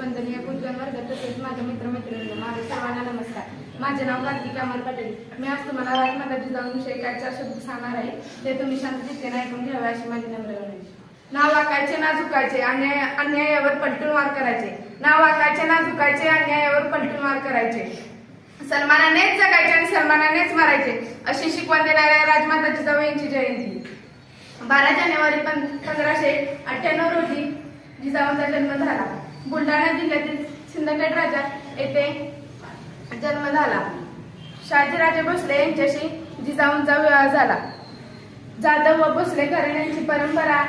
वंदनीय पूजन तसेच माझ्या मित्रमैत्रिणी माझ्या सर्वांना नमस्कार. माझे नाव कार्तिक अमर पटेल. मी आज तुम्हाला राजमाता जाऊन काय चार शब्द सांगणार आहे ते तुम्ही शांतचित्तेने ऐकून घ्यावे अशी माझी नम्र विनंती. वाकायचे ना झुकायचे अन्याय अन्यायावर पलटून वार करायचे. ना वाकायचे ना झुकायचे अन्यायावर पलटून वार करायचे. सन्मानानेच जगायचे आणि सन्मानानेच मारायचे अशी शिकवण देणाऱ्या राजमाता जिजाऊ यांची जयंती. बारा जानेवारी पंधराशे अठ्ठ्याण्णव रोजी जिजाऊंचा जन्म झाला. बुलढाणा जिल्ह्यातील सिंदखेड राजा येथे जन्म झाला. शहाजीराजे भोसले यांच्याशी जिजाऊंचा विवाह झाला. जाधव व भोसले घराण्यांची परंपरा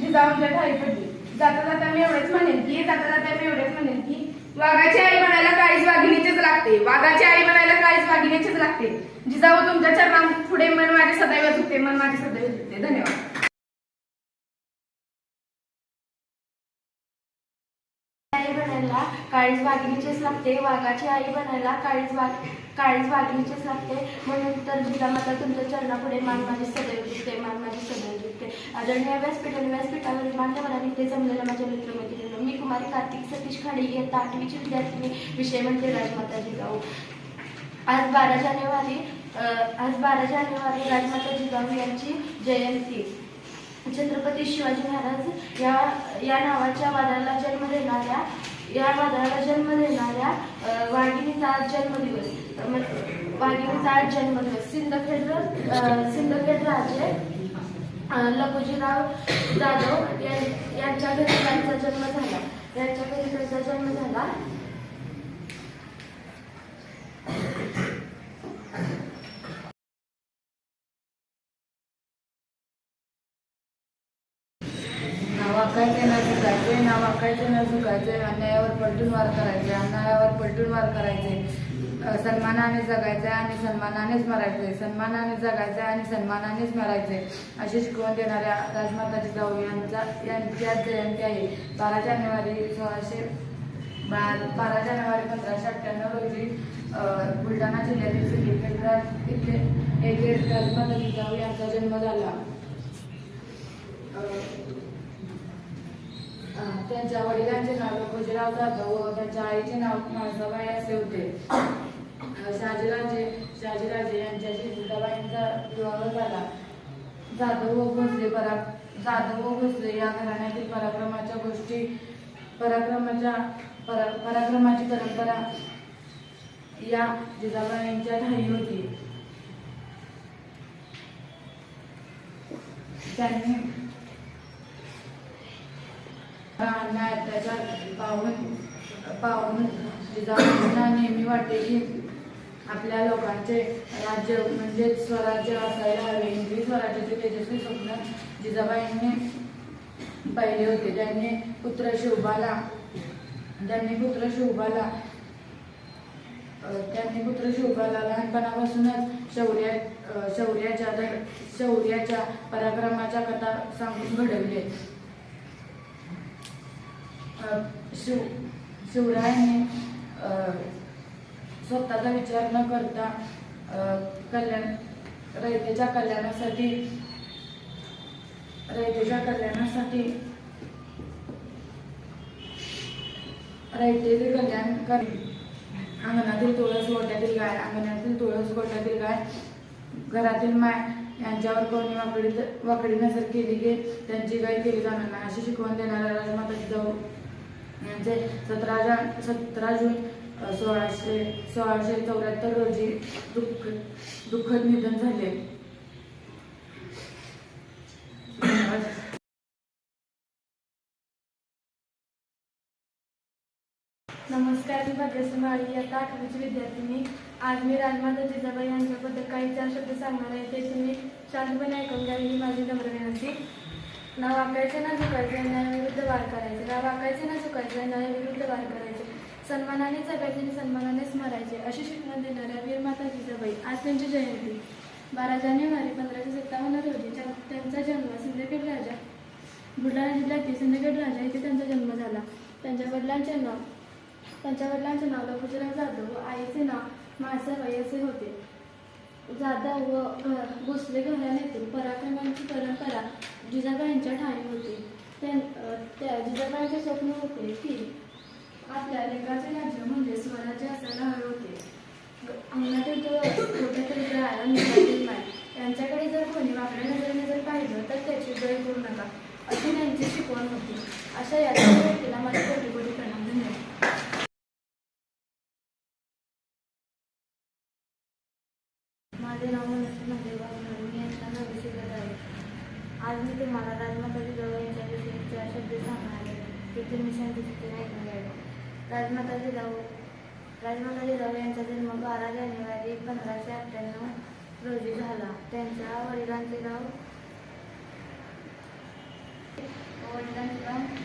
जिजाऊंच्या ठाई पडली. जाता जाता मी एवढेच म्हणेन की जाता जाता मी एवढेच म्हणेन की वाघाची आई म्हणायला काळीच वाघिणीचीच लागते. वाघाची आई म्हणायला काळीच वाघिणीचीच लागते. जिजाऊ तुमच्या चरणा पुढे मन माझे सदैव झुकते मन माझे सदैव झुकते. धन्यवाद. आई बनायला काळीज वाघिणीचेच लागते वाघाची आई बनायला काळीज वाघ काळीज वाघिणीचेच लागते. म्हणून तर जिजामाता तुमच्या चरणापुढे मान माझी सदैव दिसते मान माझी सदैव दिसते. आदरणीय व्यासपीठ व्यासपीठावर व्यासपीठावरील मान्यवरांनी ते जमलेल्या माझ्या मित्रमैत्रिणींनो मी कुमारी कार्तिक सतीश खाडे इयत्ता आठवीची विद्यार्थिनी विषय म्हणजे राजमाता जिजाऊ आज बारा जानेवारी आज बारा जानेवारी राजमाता जिजाऊ यांची जयंती. छत्रपती शिवाजी महाराज या या नावाच्या वादळाला जन्म देणाऱ्या या वादळाला जन्म देणाऱ्या वाघिणीचा आज जन्मदिवस. वाघिणीचा आज जन्मदिवस. सिंदखेड सिंदखेड राजे लघुजीराव जाधव यांच्या घरी त्यांचा जन्म झाला. यांच्या घरी त्यांचा जन्म झाला नाव वाकायचे ना झुकायचे नाव वाकायचे ना झुकायचे अन्यायावर पलटून वार करायचे अन्यायावर पलटून वार करायचे. सन्मानाने जगायचे आणि सन्मानानेच मरायचे. सन्मानाने जगायचे आणि सन्मानानेच मरायचे. अशी शिकवण देणाऱ्या राजमाताजी जाऊ यांचा यांच्या जयंती आहे. बारा जानेवारी सोळाशे बारा बारा जानेवारी पंधराशे अठ्ठ्याण्णव रोजी बुलढाणा जिल्ह्यातील सिंदखेड इथे येथे राजमाता जाऊ यांचा जन्म झाला. त्यांच्या वडिलांचे नाव लखोजीराव जाधव व त्यांच्या आईचे नाव माणसाबाई असे होते. शाजीराजे शहाजीराजे शहाजीराजे यांच्याशी जिजाबाईंचा विवाह झाला. जाधव व भोसले परा जाधव व भोसले या घराण्यातील पराक्रमाच्या गोष्टी पराक्रमाच्या परा पराक्रमाची परंपरा या जिजाबाईंच्या ठाई होती. त्यांनी पाहून पाहून जिजाऊंना नेहमी वाटते की आपल्या लोकांचे राज्य म्हणजे स्वराज्य असायला हवे इंग्रजी स्वराज्याचे तेजस्वी स्वप्न जिजाबाईंनी पाहिले होते त्यांनी पुत्र शिवबाला त्यांनी पुत्र शिवबाला त्यांनी पुत्र शिवबाला लहानपणापासूनच शौर्य शौर्याच्या शौर्याच्या पराक्रमाच्या कथा सांगून घडवले शिव शिवरायांनी स्वतःचा विचार न करता कल्याण रयतेच्या कल्याणासाठी रयतेच्या कल्याणासाठी रयतेचे कल्याण कर अंगणातील तुळस गोट्यातील गाय अंगणातील तुळस गोट्यातील गाय घरातील माय यांच्यावर कोणी वाकडी वाकडी नजर केली की त्यांची गाय केली जाणार नाही अशी शिकवण देणाऱ्या राजमाता जाऊ यांचे सतरा जान सतरा जून सोळाशे सोळाशे चौऱ्याहत्तर रोजी दुःख दुःखद निधन झाले. नमस्कार मी भाग्यश्री माळी आता आठवीची विद्यार्थिनी आज मी राजमाता जिजाबाई यांच्याबद्दल काही चार शब्द सांगणार आहे. त्याची मी शांतपणे ऐकून घ्यावी ही माझी नम्र विनंती. नाव वाकायचे ना झुकायचे वार करायचे ना वाकायचे ना झुकायचे विरुद्ध वार करायचे. सन्मानाने जगायचे आणि सन्मानानेच मरायचे अशी शिकवण देणाऱ्या वीरमाता जिजाबाई आज त्यांची जयंती. बारा जानेवारी पंधराशे सत्तावन्न रोजी त्यांचा जन्म सिंदखेड राजा बुलढाणा जिल्ह्यातील सिंदखेड राजा येथे त्यांचा जन्म झाला. त्यांच्या वडिलांचे नाव त्यांच्या वडिलांचे नाव लखुजीराव जाधव व आईचे नाव मासाबाई असे होते. जाधव व भोसले घराण्यातील पराक्रमांची परंपरा जिजाबाईंच्या ठाणी होती. त्या जिजाबाईंचे स्वप्न होते की आपल्या लेखाचे राज्य म्हणजे स्वराज्य असायला हवे होते. अंगणातील तुळस पोटातील राळ आणि मुलातील जर कोणी वाकड्या नजरेने जर पाहिलं तर त्याची जय करू नका अशी त्यांची शिकवण होती. अशा या व्यक्तीला माझ्या कोटी कोटी प्रणाम धन्यवाद. माझे नाव मनस्वी महादेव वाघमारे. मी यांचा नवी शिकत आहे. आज मी तुम्हाला राजमाताची जवळ तुला शब्द सांगणार ते तुम्ही शांतचित्तेने ऐकून घ्यावे राजमाता जिजाऊ राजमाता जिजाऊ यांचा जन्म बारा जानेवारी पंधराशे अठ्ठ्याण्णव रोजी झाला त्यांच्या वडिलांचे नाव वडिलांचे नाव